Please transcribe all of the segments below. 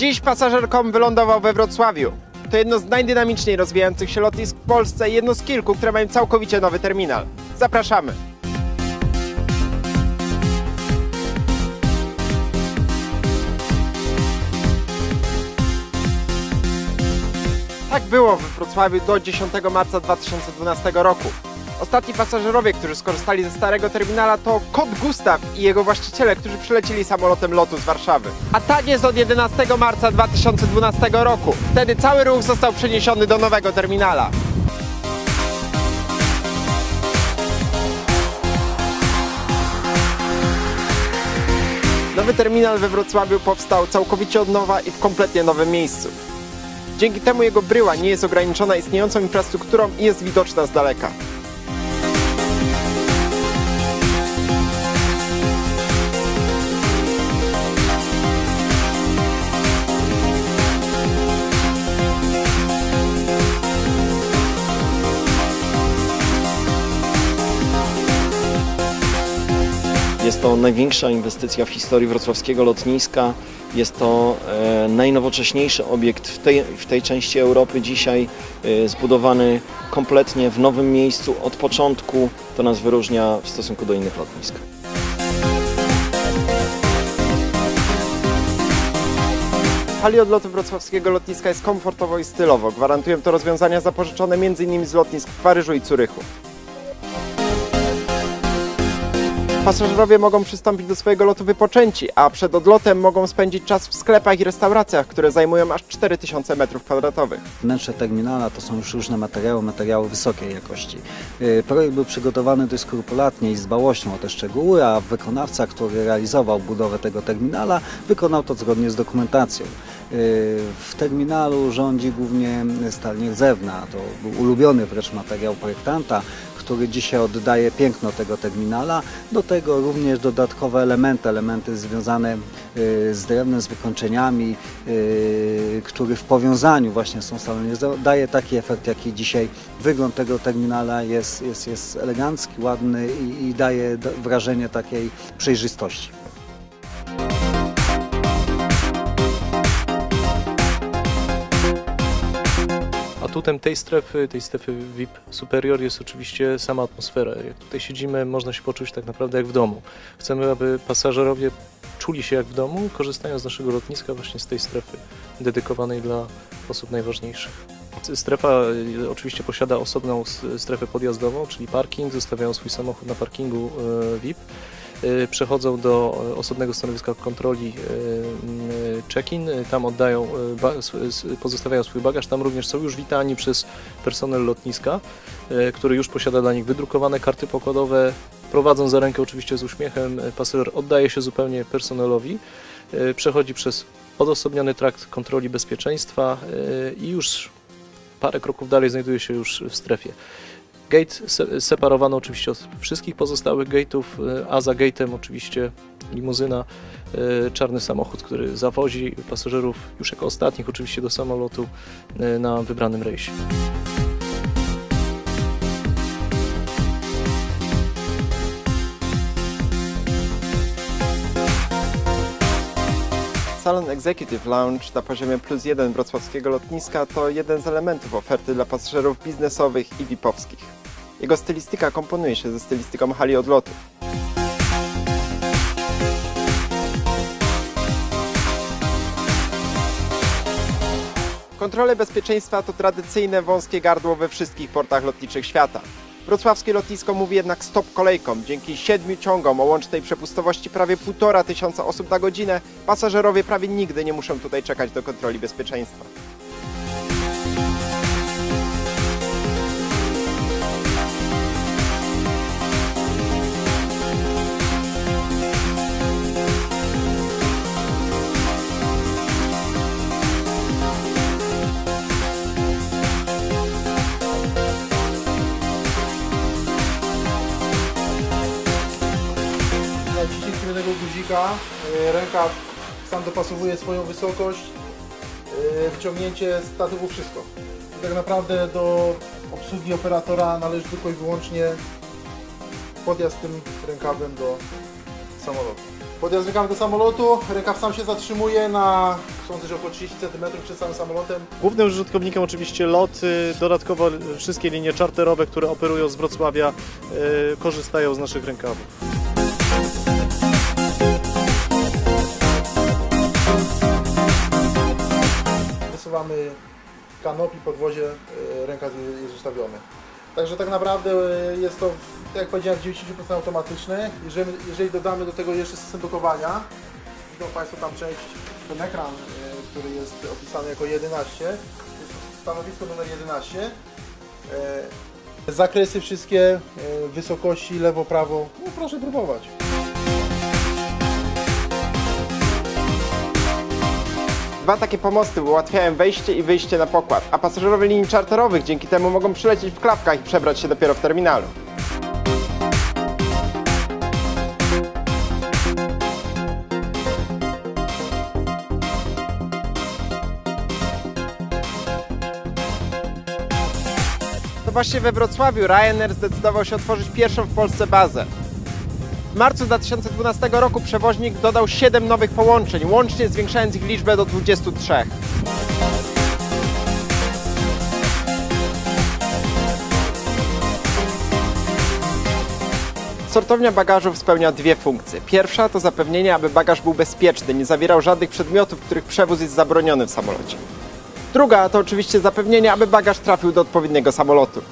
Dziś pasażerkom wylądował we Wrocławiu. To jedno z najdynamiczniej rozwijających się lotnisk w Polsce i jedno z kilku, które mają całkowicie nowy terminal. Zapraszamy! Tak było we Wrocławiu do 10 marca 2012 roku. Ostatni pasażerowie, którzy skorzystali ze starego terminala to Kot Gustaw i jego właściciele, którzy przylecieli samolotem lotu z Warszawy. A tak jest od 11 marca 2012 roku. Wtedy cały ruch został przeniesiony do nowego terminala. Nowy terminal we Wrocławiu powstał całkowicie od nowa i w kompletnie nowym miejscu. Dzięki temu jego bryła nie jest ograniczona istniejącą infrastrukturą i jest widoczna z daleka. Jest to największa inwestycja w historii wrocławskiego lotniska. Jest to e, najnowocześniejszy obiekt w tej, w tej części Europy dzisiaj, e, zbudowany kompletnie w nowym miejscu od początku. To nas wyróżnia w stosunku do innych lotnisk. Hali odlotu wrocławskiego lotniska jest komfortowo i stylowo. Gwarantują to rozwiązania zapożyczone m.in. z lotnisk w Paryżu i Curychu. Pasażerowie mogą przystąpić do swojego lotu wypoczęci, a przed odlotem mogą spędzić czas w sklepach i restauracjach, które zajmują aż 4000 m2. Wnętrze terminala to są już różne materiały, materiały wysokiej jakości. Yy, Projekt był przygotowany dość skrupulatnie i z dbałością o te szczegóły, a wykonawca, który realizował budowę tego terminala, wykonał to zgodnie z dokumentacją. W terminalu rządzi głównie stal nierdzewna. To był ulubiony wręcz materiał projektanta, który dzisiaj oddaje piękno tego terminala. Do tego również dodatkowe elementy, elementy związane y, z drewnem, z wykończeniami, y, który w powiązaniu właśnie z tą stalą nie daje taki efekt, jaki dzisiaj wygląd tego terminala jest, jest, jest elegancki, ładny i, i daje wrażenie takiej przejrzystości. Atutem tej strefy, tej strefy VIP Superior jest oczywiście sama atmosfera. Jak tutaj siedzimy, można się poczuć tak naprawdę jak w domu. Chcemy, aby pasażerowie czuli się jak w domu, korzystając z naszego lotniska właśnie z tej strefy dedykowanej dla osób najważniejszych. Strefa y, oczywiście posiada osobną strefę podjazdową, czyli parking, zostawiają swój samochód na parkingu y, VIP. Y, Przechodzą do y, osobnego stanowiska kontroli y, check-in, tam oddają, pozostawiają swój bagaż, tam również są już witani przez personel lotniska, który już posiada dla nich wydrukowane karty pokładowe, prowadzą za rękę oczywiście z uśmiechem, pasażer oddaje się zupełnie personelowi, przechodzi przez odosobniony trakt kontroli bezpieczeństwa i już parę kroków dalej znajduje się już w strefie. Gate se separowano oczywiście od wszystkich pozostałych gate'ów, y, a za gate'em oczywiście limuzyna, y, czarny samochód, który zawozi pasażerów już jako ostatnich oczywiście do samolotu y, na wybranym rejsie. Salon Executive Lounge na poziomie plus jeden wrocławskiego lotniska to jeden z elementów oferty dla pasażerów biznesowych i VIP-owskich. Jego stylistyka komponuje się ze stylistyką hali odlotu. Kontrole bezpieczeństwa to tradycyjne wąskie gardło we wszystkich portach lotniczych świata. Wrocławskie lotnisko mówi jednak stop kolejkom. Dzięki siedmiu ciągom o łącznej przepustowości prawie 1,5 tysiąca osób na godzinę, pasażerowie prawie nigdy nie muszą tutaj czekać do kontroli bezpieczeństwa. Naciśnięciem jednego guzika, y, rękaw sam dopasowuje swoją wysokość, y, wciągnięcie statywu, wszystko. I tak naprawdę do obsługi operatora należy tylko i wyłącznie podjazd tym rękawem do samolotu. Podjazd rękawy do samolotu, rękaw sam się zatrzymuje na, sądzę, że około 30 cm przed samym samolotem. Głównym użytkownikiem oczywiście lot, dodatkowo wszystkie linie czarterowe, które operują z Wrocławia, y, korzystają z naszych rękawów. Wysuwamy kanopi, podwozie, e, rękaw jest ustawiony. Także tak naprawdę e, jest to, jak powiedziałem, w 90% automatyczne. Jeżeli, jeżeli dodamy do tego jeszcze system blokowania, widzą Państwo tam część, ten ekran, e, który jest opisany jako 11, to jest stanowisko numer 11. E, Zakresy wszystkie, wysokości, lewo, prawo, no proszę próbować. Dwa takie pomosty ułatwiają wejście i wyjście na pokład, a pasażerowie linii czarterowych dzięki temu mogą przylecieć w klapkach i przebrać się dopiero w terminalu. To właśnie we Wrocławiu Ryanair zdecydował się otworzyć pierwszą w Polsce bazę. W marcu 2012 roku przewoźnik dodał 7 nowych połączeń, łącznie zwiększając ich liczbę do 23. Sortownia bagażów spełnia dwie funkcje. Pierwsza to zapewnienie, aby bagaż był bezpieczny, nie zawierał żadnych przedmiotów, których przewóz jest zabroniony w samolocie. Druga to oczywiście zapewnienie, aby bagaż trafił do odpowiedniego samolotu.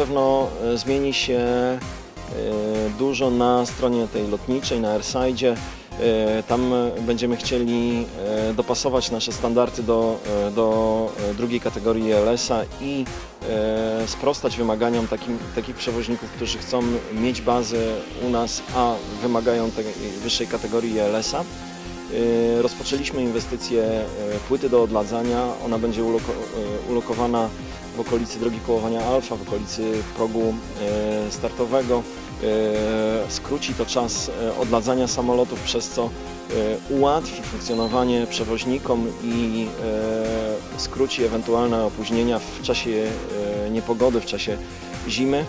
Pewno e, zmieni się e, dużo na stronie tej lotniczej, na Airside. E, Tam będziemy chcieli dopasować nasze standardy do, do drugiej kategorii ELS-a i sprostać wymaganiom takim, takich przewoźników, którzy chcą mieć bazę u nas, a wymagają tej wyższej kategorii ELS-a. Y, Rozpoczęliśmy inwestycję y, płyty do odladzania. Ona będzie uloko, y, ulokowana w okolicy drogi kołowania Alfa, w okolicy progu startowego. Skróci to czas odladzania samolotów, przez co ułatwi funkcjonowanie przewoźnikom i skróci ewentualne opóźnienia w czasie niepogody, w czasie zimy.